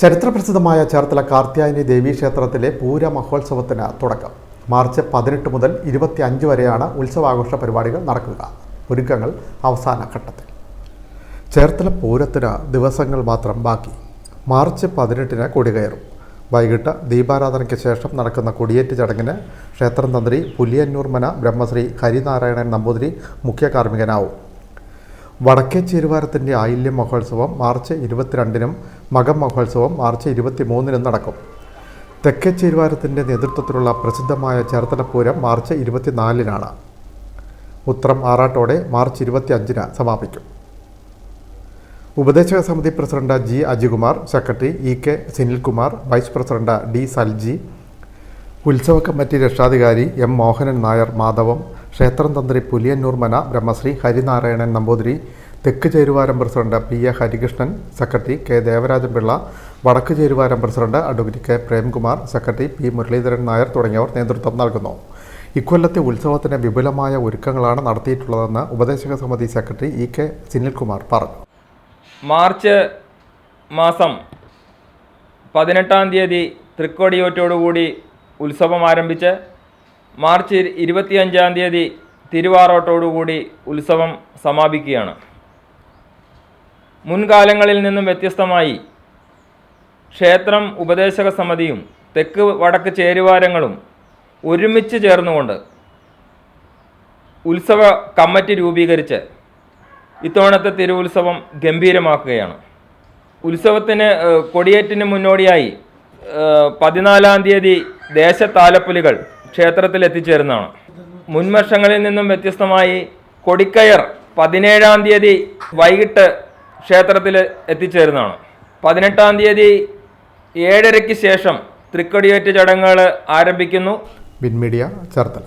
ചരിത്രപ്രസിദ്ധമായ ചേർത്തല കാർത്യായനി ദേവീ ക്ഷേത്രത്തിലെ പൂര മഹോത്സവത്തിന് തുടക്കം. മാർച്ച് പതിനെട്ട് മുതൽ ഇരുപത്തി അഞ്ച് വരെയാണ് ഉത്സവാഘോഷ പരിപാടികൾ നടക്കുക. ഒരുക്കങ്ങൾ അവസാന ഘട്ടത്തിൽ. ചേർത്തല പൂരത്തിന് ദിവസങ്ങൾ മാത്രം ബാക്കി. മാർച്ച് പതിനെട്ടിന് കൊടികയറും. വൈകിട്ട് ദീപാരാധനയ്ക്ക് ശേഷം നടക്കുന്ന കൊടിയേറ്റ് ചടങ്ങിന് ക്ഷേത്രം തന്ത്രി പുലിയന്നൂർമന ബ്രഹ്മശ്രീ ഹരിനാരായണൻ നമ്പൂതിരി മുഖ്യ കാർമ്മികനാവും വടക്കേ ചേരുവാരത്തിന്റെ ആയില്യം മഹോത്സവം മാർച്ച് ഇരുപത്തിരണ്ടിനും മകം മഹോത്സവം മാർച്ച് ഇരുപത്തിമൂന്നിനും നടക്കും. തെക്കേ ചേരുവാരത്തിന്റെ നേതൃത്വത്തിലുള്ള പ്രസിദ്ധമായ ചേർത്തലപ്പൂരം മാർച്ച് ഇരുപത്തിനാലിനാണ്. ഉത്രം ആറാട്ടോടെ മാർച്ച് ഇരുപത്തി അഞ്ചിന് സമാപിക്കും. ഉപദേശക സമിതി president G Ajikumar secretary E K Sunilkumar vice president D Salji ഉത്സവ കമ്മിറ്റി രക്ഷാധികാരി എം മോഹനൻ നായർ മാധവം ക്ഷേത്രം തന്ത്രി പുലിയന്നൂർ മന ബ്രഹ്മശ്രീ ഹരിനാരായണൻ നമ്പൂതിരി തെക്ക് ചേരുവാരം president P A Harikrishnan secretary K Devarajan Pillai വടക്ക് ചേരുവാരം president advocate K Premkumar secretary P Muraleedharan Nair തുടങ്ങിയവർ നേതൃത്വം നൽകുന്നു. ഇക്കൊല്ലത്തെ ഉത്സവത്തിന് വിപുലമായ ഒരുക്കങ്ങളാണ് നടത്തിയിട്ടുള്ളതെന്ന് ഉപദേശക സമിതി സെക്രട്ടറി ഇ കെ സുനിൽകുമാർ പറഞ്ഞു. മാർച്ച് മാസം പതിനെട്ടാം തീയതി തൃക്കൊടിയോറ്റോടുകൂടി ഉത്സവം ആരംഭിച്ച് മാർച്ച് ഇരുപത്തിയഞ്ചാം തീയതി തിരുവാറോട്ടോടുകൂടി ഉത്സവം സമാപിക്കുകയാണ്. മുൻകാലങ്ങളിൽ നിന്നും വ്യത്യസ്തമായി ക്ഷേത്രം ഉപദേശക സമിതിയും തെക്ക് വടക്ക് ചേരുവാരങ്ങളും ഒരുമിച്ച് ചേർന്നുകൊണ്ട് ഉത്സവ കമ്മിറ്റി രൂപീകരിച്ച് ഇത്തവണത്തെ തിരുവുത്സവം ഗംഭീരമാക്കുകയാണ്. ഉത്സവത്തിന് കൊടിയേറ്റിന് മുന്നോടിയായി പതിനാലാം തീയതി ദേശത്താലപ്പൊലികൾ ക്ഷേത്രത്തിൽ എത്തിച്ചേരുന്നതാണ് മുൻവർഷങ്ങളിൽ നിന്നും വ്യത്യസ്തമായി കൊടിക്കയർ പതിനേഴാം തീയതി വൈകിട്ട് ക്ഷേത്രത്തിൽ എത്തിച്ചേരുന്നതാണ്. പതിനെട്ടാം തീയതി ഏഴരയ്ക്ക് ശേഷം തൃക്കൊടിയേറ്റ് ചടങ്ങുകൾ ആരംഭിക്കുന്നു. ബിൻമീഡിയ ചേർത്തല.